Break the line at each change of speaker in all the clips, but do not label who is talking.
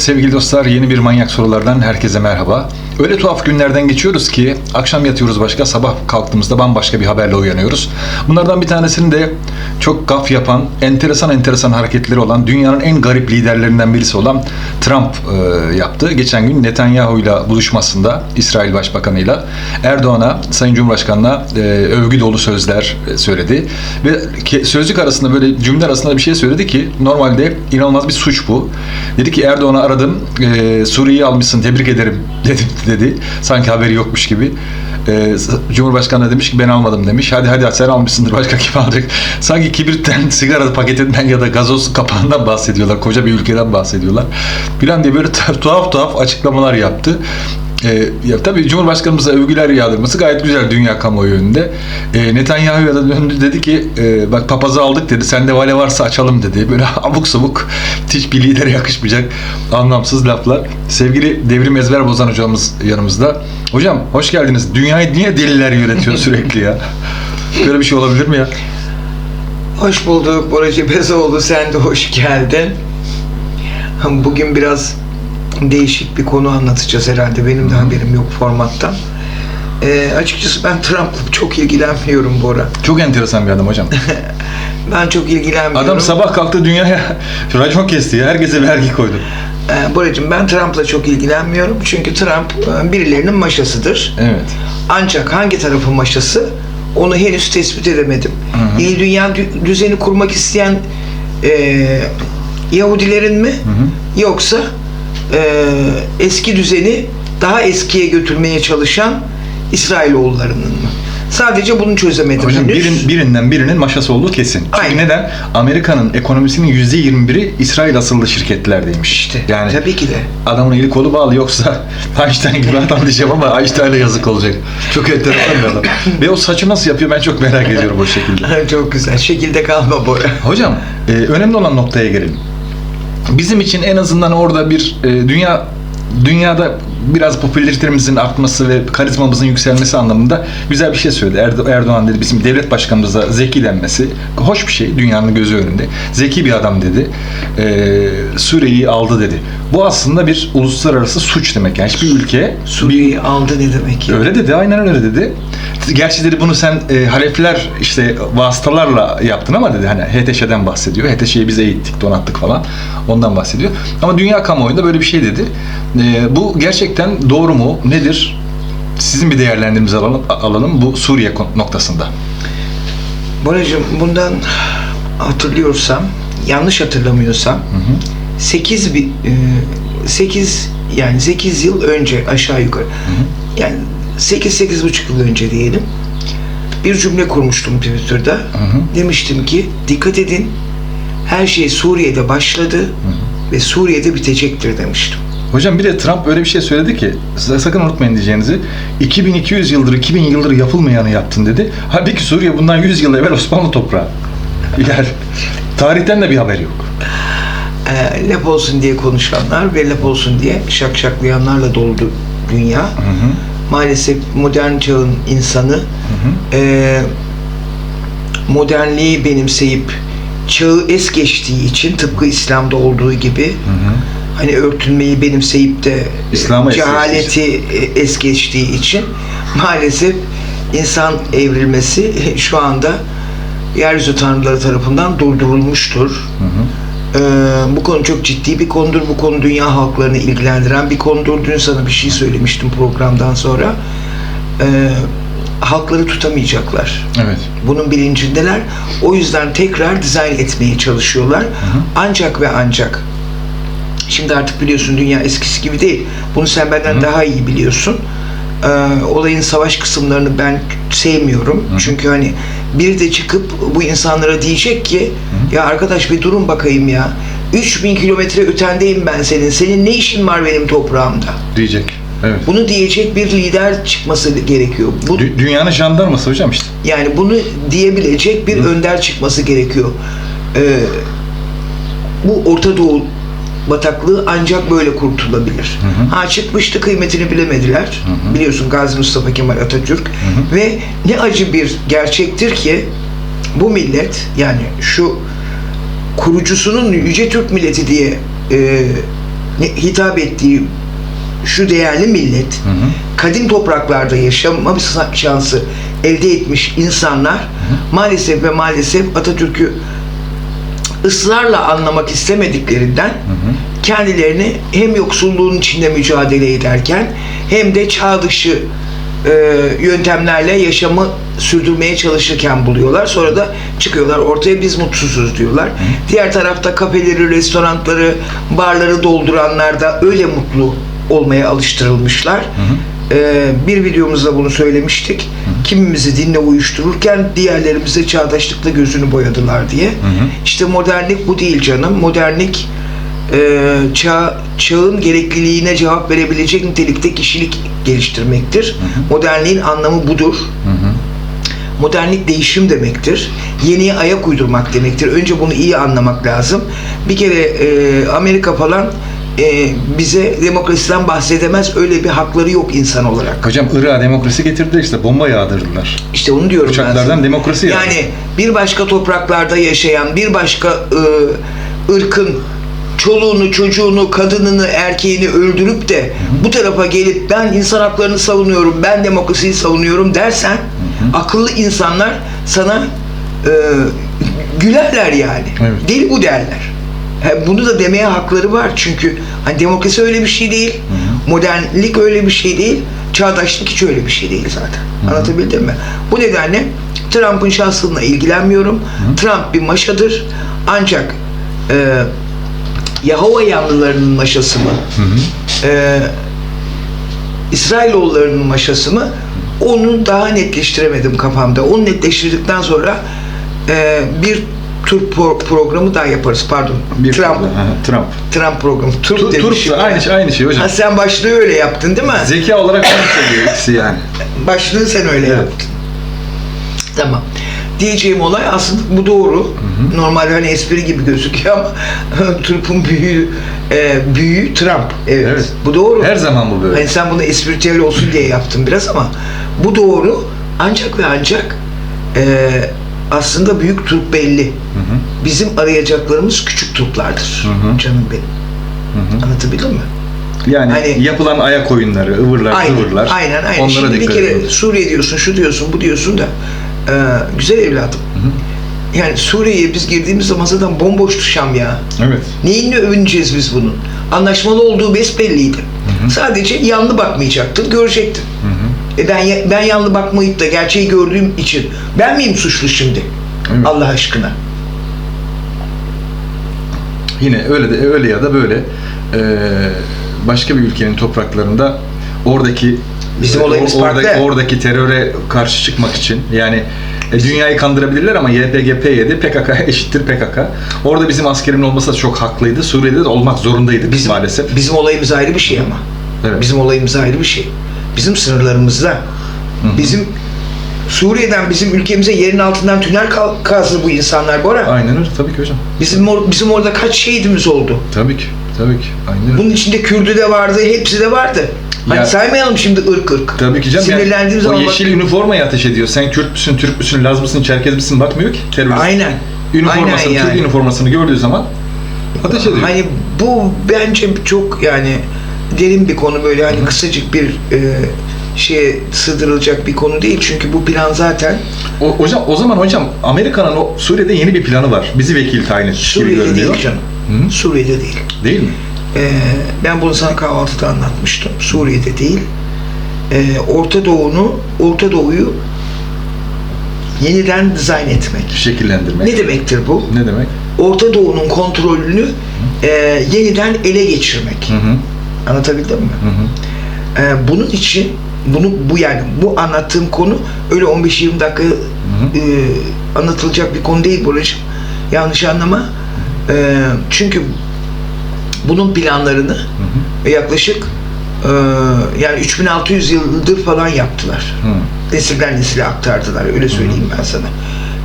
Evet sevgili dostlar yeni bir manyak sorulardan herkese merhaba. Öyle tuhaf günlerden geçiyoruz ki akşam yatıyoruz başka sabah kalktığımızda bambaşka bir haberle uyanıyoruz. Bunlardan bir tanesini de çok gaf yapan enteresan enteresan hareketleri olan dünyanın en garip liderlerinden birisi olan Trump e, yaptı. Geçen gün Netanyahu ile buluşmasında İsrail Başbakanı'yla Erdoğan'a Sayın Cumhurbaşkanı'na e, övgü dolu sözler e, söyledi. Ve sözcük arasında böyle cümle arasında bir şey söyledi ki normalde inanılmaz bir suç bu. Dedi ki Erdoğan'ı aradım. E, Suriye'yi almışsın tebrik ederim dedim dedi. Sanki haberi yokmuş gibi. E, Cumhurbaşkanı demiş ki ben almadım demiş. Hadi hadi sen almışsındır başka kim alacak? Sanki kibritten, sigara paketinden ya da gazoz kapağından bahsediyorlar. Koca bir ülkeden bahsediyorlar. Falan diye böyle tuhaf tuhaf açıklamalar yaptı. E, ya tabii Cumhurbaşkanımıza övgüler yağdırması gayet güzel dünya kamuoyu önünde. E, Netanyahu'ya da döndü dedi ki e, bak papazı aldık dedi. Sende vale varsa açalım dedi. Böyle abuk sabuk hiçbir lidere yakışmayacak anlamsız laflar. Sevgili devrim ezber bozan hocamız yanımızda. Hocam hoş geldiniz. Dünyayı niye deliler yönetiyor sürekli ya? Böyle bir şey olabilir mi ya?
Hoş bulduk Boracı Bezoğlu sen de hoş geldin. Bugün biraz değişik bir konu anlatacağız herhalde. Benim de haberim yok formattan. Ee, açıkçası ben Trump'la çok ilgilenmiyorum Bora.
Çok enteresan bir adam hocam.
Ben çok ilgilenmiyorum.
Adam sabah kalktı dünyaya racon kesti ya. Herkese vergi koydu.
Ee, Boracığım ben Trump'la çok ilgilenmiyorum. Çünkü Trump e, birilerinin maşasıdır.
Evet.
Ancak hangi tarafın maşası onu henüz tespit edemedim.
hı.
İyi dünya dü- düzeni kurmak isteyen e, Yahudilerin mi yoksa e, eski düzeni daha eskiye götürmeye çalışan İsrailoğullarının mı? Sadece bunu çözemedim
Hocam
henüz.
birin, birinden birinin maşası olduğu kesin. Çünkü
Aynen.
neden? Amerika'nın ekonomisinin yüzde 21'i İsrail asıllı şirketlerdeymiş.
İşte,
yani
tabii ki de.
adamın eli kolu bağlı yoksa Einstein gibi adam diyeceğim ama Einstein'e yazık olacak. Çok enteresan bir adam. Ve o saçı nasıl yapıyor ben çok merak ediyorum o şekilde.
Çok güzel. Şekilde kalma Bora.
Hocam e, önemli olan noktaya gelelim. Bizim için en azından orada bir e, dünya dünyada biraz popülaritemizin artması ve karizmamızın yükselmesi anlamında güzel bir şey söyledi. Erdo- Erdoğan dedi bizim devlet başkanımıza zeki denmesi hoş bir şey dünyanın gözü önünde. Zeki bir adam dedi. E, Suriye'yi aldı dedi. Bu aslında bir uluslararası suç demek. Yani hiçbir ülke
Suriye'yi aldı ne demek ya?
Öyle dedi, aynen öyle dedi. Gerçi dedi bunu sen e, Halefler işte vasıtalarla yaptın ama dedi hani HTŞ'den bahsediyor. HTŞ'yi biz eğittik, donattık falan. Ondan bahsediyor. Ama dünya kamuoyunda böyle bir şey dedi. E, bu gerçekten doğru mu? Nedir? Sizin bir değerlendirmenizi alalım, alalım bu Suriye noktasında.
Boracığım bundan hatırlıyorsam, yanlış hatırlamıyorsam 8 bir 8 yani 8 yıl önce aşağı yukarı. Yani 8 8 buçuk yıl önce diyelim. Bir cümle kurmuştum Twitter'da. Demiştim ki dikkat edin her şey Suriye'de başladı ve Suriye'de bitecektir demiştim.
Hocam bir de Trump öyle bir şey söyledi ki sakın unutmayın diyeceğinizi 2200 yıldır 2000 yıldır yapılmayanı yaptın dedi. Halbuki Suriye bundan 100 yıl evvel Osmanlı toprağı. Yani tarihten de bir haber yok.
e, laf olsun diye konuşanlar ve laf olsun diye şakşaklayanlarla doldu dünya. Maalesef modern çağın insanı e, modernliği benimseyip çağı es geçtiği için tıpkı İslam'da olduğu gibi hani örtünmeyi benimseyip de cehaleti es geçtiği için maalesef insan evrilmesi şu anda yeryüzü tanrıları tarafından durdurulmuştur. Ee, bu konu çok ciddi bir konudur. Bu konu dünya halklarını ilgilendiren bir konudur. Dün sana bir şey söylemiştim programdan sonra. Ee, halkları tutamayacaklar.
Evet.
Bunun bilincindeler. O yüzden tekrar dizayn etmeye çalışıyorlar. Ancak ve ancak Şimdi artık biliyorsun dünya eskisi gibi değil. Bunu sen benden daha iyi biliyorsun. Ee, olayın savaş kısımlarını ben sevmiyorum. Çünkü hani biri de çıkıp bu insanlara diyecek ki ya arkadaş bir durun bakayım ya. 3000 kilometre ötendeyim ben senin. Senin ne işin var benim toprağımda?
Diyecek. Evet.
Bunu diyecek bir lider çıkması gerekiyor. Bu,
Dü- dünyanın jandarması hocam işte.
yani bunu diyebilecek bir önder çıkması gerekiyor. Ee, bu Orta Doğu bataklığı ancak böyle kurtulabilir. Ha çıkmıştı kıymetini bilemediler. Biliyorsun Gazi Mustafa Kemal Atatürk ve ne acı bir gerçektir ki bu millet yani şu kurucusunun Yüce Türk milleti diye e, hitap ettiği şu değerli millet
Hı hı.
kadim topraklarda yaşama şansı elde etmiş insanlar maalesef ve maalesef Atatürk'ü ısrarla anlamak istemediklerinden kendilerini hem yoksulluğun içinde mücadele ederken hem de çağ dışı e, yöntemlerle yaşamı sürdürmeye çalışırken buluyorlar. Sonra da çıkıyorlar ortaya biz mutsuzuz diyorlar. Diğer tarafta kafeleri, restoranları, barları dolduranlar da öyle mutlu olmaya alıştırılmışlar. Ee, bir videomuzda bunu söylemiştik. Kimimizi dinle uyuştururken diğerlerimize çağdaşlıkla gözünü boyadılar diye. İşte modernlik bu değil canım. Modernlik e, çağ, çağın gerekliliğine cevap verebilecek nitelikte kişilik geliştirmektir. Modernliğin anlamı budur. Modernlik değişim demektir. Yeniye ayak uydurmak demektir. Önce bunu iyi anlamak lazım. Bir kere e, Amerika falan e, bize demokrasiden bahsedemez. Öyle bir hakları yok insan olarak.
Hocam Irak'a demokrasi getirdiler işte bomba yağdırdılar.
İşte onu diyorum ben
Uçaklardan
sana.
demokrasi yani.
Yani bir başka topraklarda yaşayan bir başka e, ırkın çoluğunu, çocuğunu, kadınını, erkeğini öldürüp de bu tarafa gelip ben insan haklarını savunuyorum, ben demokrasiyi savunuyorum dersen akıllı insanlar sana e, gülerler yani.
Evet.
Deli bu derler. He, bunu da demeye hakları var çünkü hani demokrasi öyle bir şey değil, modernlik öyle bir şey değil, çağdaşlık hiç öyle bir şey değil zaten. Anlatabildim mi? Bu nedenle Trump'ın şahsına ilgilenmiyorum. Trump bir maşadır. Ancak e, Yahova yanlılarının maşası mı? E, İsrailoğullarının maşası mı? Onu daha netleştiremedim kafamda. Onu netleştirdikten sonra e, bir Türk pro- programı daha yaparız. Pardon.
Bir
Trump.
Aha, Trump.
Trump programı. Türk
Tur, Turp
demişim.
da aynı şey, aynı şey hocam.
Ha, sen başlığı öyle yaptın değil mi?
Zeka olarak aynı söylüyor ikisi yani.
Başlığı sen öyle
Evet.
yaptın. Tamam. Diyeceğim olay aslında bu doğru. Normalde hani espri gibi gözüküyor ama Trump'un büyüğü, e, büyüğü Trump. Evet.
Evet.
Bu doğru.
Her zaman bu böyle.
Hani sen bunu espritüel olsun diye yaptın biraz ama bu doğru. Ancak ve ancak e, aslında büyük Türk belli. Bizim arayacaklarımız küçük Türklardır.
Hı hı.
Canım benim. Anlatabildim mi?
Yani
Hani-
yapılan ayak oyunları, ıvırlar,
Aynen,
zıvırlar.
aynen, aynen.
Onlara
Şimdi bir kere
edin.
Suriye diyorsun, şu diyorsun, bu diyorsun da e, güzel evladım. Yani Suriye'ye biz girdiğimiz zaman zaten bomboştu Şam ya.
Evet.
Neyinle övüneceğiz biz bunun? Anlaşmalı olduğu besbelliydi. Sadece yanlı bakmayacaktın, görecektin. E ben ben yanlı bakmayıp da gerçeği gördüğüm için ben miyim suçlu şimdi?
Evet.
Allah aşkına.
Yine öyle de öyle ya da böyle eee, başka bir ülkenin topraklarında oradaki
Bizim olayımız
or- oradaki,
farklı.
oradaki teröre karşı çıkmak için yani e, dünyayı kandırabilirler ama YPG PYD PKK eşittir PKK. Orada bizim askerimin olması da çok haklıydı. Suriye'de de olmak zorundaydı
Bizim,
maalesef.
Bizim olayımız ayrı bir şey ama.
Evet.
Bizim olayımız ayrı bir şey. Bizim sınırlarımızda. Bizim Suriye'den bizim ülkemize yerin altından tünel ka- kazdı bu insanlar Bora.
Aynen öyle tabii ki hocam.
Bizim or- bizim orada kaç şehidimiz oldu?
Tabii ki. Tabii ki. Aynen öyle.
Bunun içinde Kürdü de vardı, hepsi de vardı. Hani
Ya-
saymayalım şimdi ırk ırk.
Tabii ki canım. Yani
Sinirlendiğim
o
zaman bak-
yeşil üniformaya ateş ediyor. Sen Kürt müsün, Türk müsün, Laz mısın, Çerkez misin bakmıyor ki terörist.
Aynen.
Üniformasını,
Aynen yani.
Türk üniformasını gördüğü zaman ateş ediyor.
Hani bu bence çok yani derin bir konu böyle hani kısacık bir e, şeye sığdırılacak bir konu değil. Çünkü bu plan zaten
O, hocam, o zaman hocam Amerika'nın o Suriye'de yeni bir planı var. Bizi vekil tayin etmiş gibi
Suriye'de
görünüyor.
değil canım.
Hı?
Suriye'de değil.
Değil mi?
Ee, ben bunu sana kahvaltıda anlatmıştım. Suriye'de değil. Ee, Orta Doğu'nu, Orta Doğu'yu yeniden dizayn etmek.
Şekillendirmek.
Ne demektir bu?
Ne demek?
Orta Doğu'nun kontrolünü e, yeniden ele geçirmek.
Hı hı.
Anlatabildim mi?
Hı hı.
Ee, bunun için bunu bu yani bu anlattığım konu öyle 15-20 dakika e, anlatılacak bir konu değil Buracığım. Yanlış anlama. Ee, çünkü bunun planlarını yaklaşık e, yani 3600 yıldır falan yaptılar.
Hı.
Nesilden nesile aktardılar öyle söyleyeyim ben sana.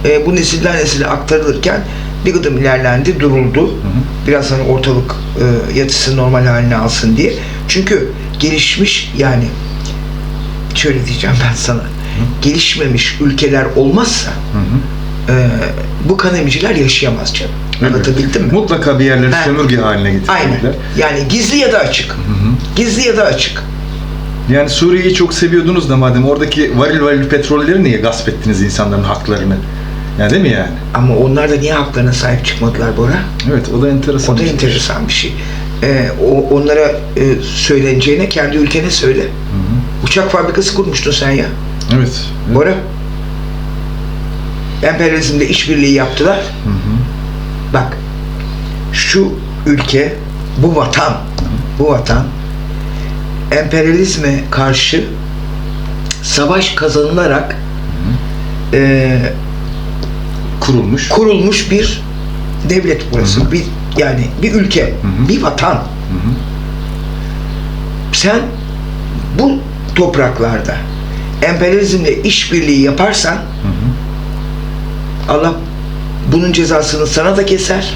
E, bu nesilden nesile aktarılırken bir adım ilerlendi, duruldu. Biraz hani ortalık e, yatısı normal haline alsın diye. Çünkü gelişmiş yani şöyle diyeceğim ben sana. Gelişmemiş ülkeler olmazsa
Hı hı.
e, bu kan emiciler yaşayamaz canım. Anlatabildim mi?
Mutlaka bir yerleri
Ha.
sömürge haline
Aynen.
getirdiler.
Yani gizli ya da açık. Gizli ya da açık.
Yani Suriye'yi çok seviyordunuz da madem oradaki varil varil petrolleri niye gasp ettiniz insanların haklarını? Yani değil mi yani?
Ama onlar da niye haklarına sahip çıkmadılar Bora?
Evet o da enteresan.
O da
bir şey.
enteresan bir şey. Ee, o, onlara e, söyleneceğine kendi ülkene söyle. Uçak fabrikası kurmuştun sen ya.
Evet. evet.
Bora. Emperyalizmle işbirliği yaptılar. Bak şu ülke, bu vatan, bu vatan emperyalizme karşı savaş kazanılarak e,
Kurulmuş.
kurulmuş bir devlet burası. Bir yani bir ülke, bir vatan. Sen bu topraklarda emperyalizmle işbirliği yaparsan Allah bunun cezasını sana da keser.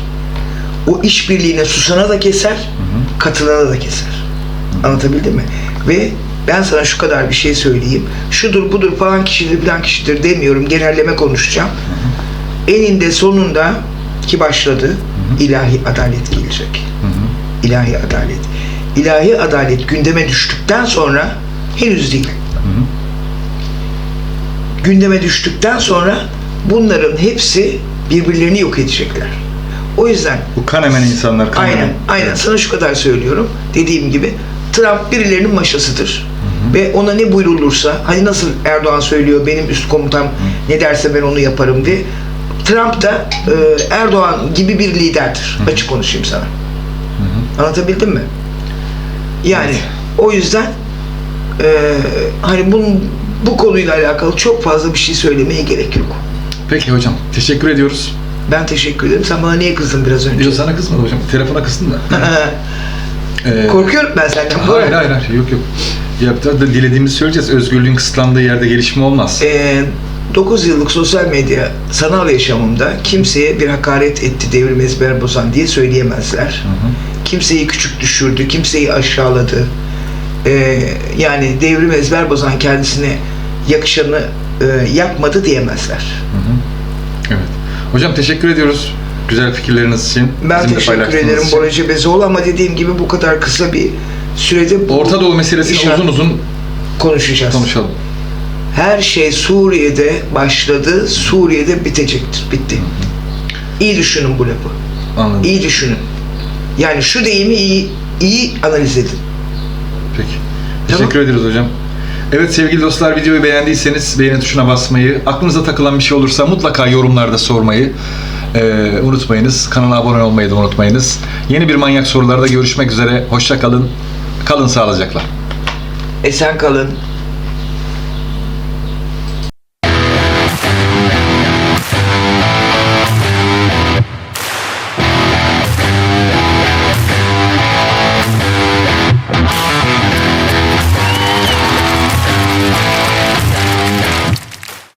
O işbirliğine susana da keser, katılana da keser. Anlatabildim mi? Ve ben sana şu kadar bir şey söyleyeyim. Şudur budur falan kişidir filan kişidir demiyorum. Genelleme konuşacağım. Eninde sonunda ki başladı ilahi adalet gelecek. İlahi adalet. İlahi adalet gündeme düştükten sonra henüz değil. Gündeme düştükten sonra bunların hepsi birbirlerini yok edecekler. O yüzden
Bu kan emen insanlar. Kan
Aynen,
emen.
aynen. Sana şu kadar söylüyorum. Dediğim gibi Trump birilerinin maşasıdır. Ve ona ne buyrulursa, hani nasıl Erdoğan söylüyor benim üst komutam ne derse ben onu yaparım diye. Trump da e, Erdoğan gibi bir liderdir. Açık konuşayım sana. Anlatabildim mi? Yani o yüzden e, hani bunun bu konuyla alakalı çok fazla bir şey söylemeye gerek yok.
Peki hocam teşekkür ediyoruz.
Ben teşekkür ederim. Sen bana niye kızdın biraz önce?
Yok sana kızmadım hocam. Telefona kızdın da. Ee,
Korkuyorum ben senden.
Hayır hayır hayır yok yok. Da dilediğimizi söyleyeceğiz. Özgürlüğün kısıtlandığı yerde gelişme olmaz.
Ee, 9 yıllık sosyal medya sanal yaşamımda kimseye bir hakaret etti, devrim ezber bozan diye söyleyemezler. Kimseyi küçük düşürdü, kimseyi aşağıladı. Ee, yani devrim ezber bozan kendisine yakışanı e, yapmadı diyemezler.
Evet. Hocam teşekkür ediyoruz. Güzel fikirleriniz için.
Ben teşekkür ederim
için.
Bora Cebezoğlu ama dediğim gibi bu kadar kısa bir sürede bu
Orta Doğu meselesini uzun uzun
konuşacağız.
konuşalım.
Her şey Suriye'de başladı, Suriye'de bitecektir. Bitti. İyi düşünün bu lafı.
Anladım.
İyi düşünün. Yani şu deyimi iyi iyi analiz edin.
Peki.
Tamam.
Teşekkür ederiz hocam. Evet sevgili dostlar videoyu beğendiyseniz beğeni tuşuna basmayı, aklınıza takılan bir şey olursa mutlaka yorumlarda sormayı e, unutmayınız. Kanala abone olmayı da unutmayınız. Yeni bir manyak sorularda görüşmek üzere. Hoşça kalın. Kalın sağlıcakla.
Esen kalın.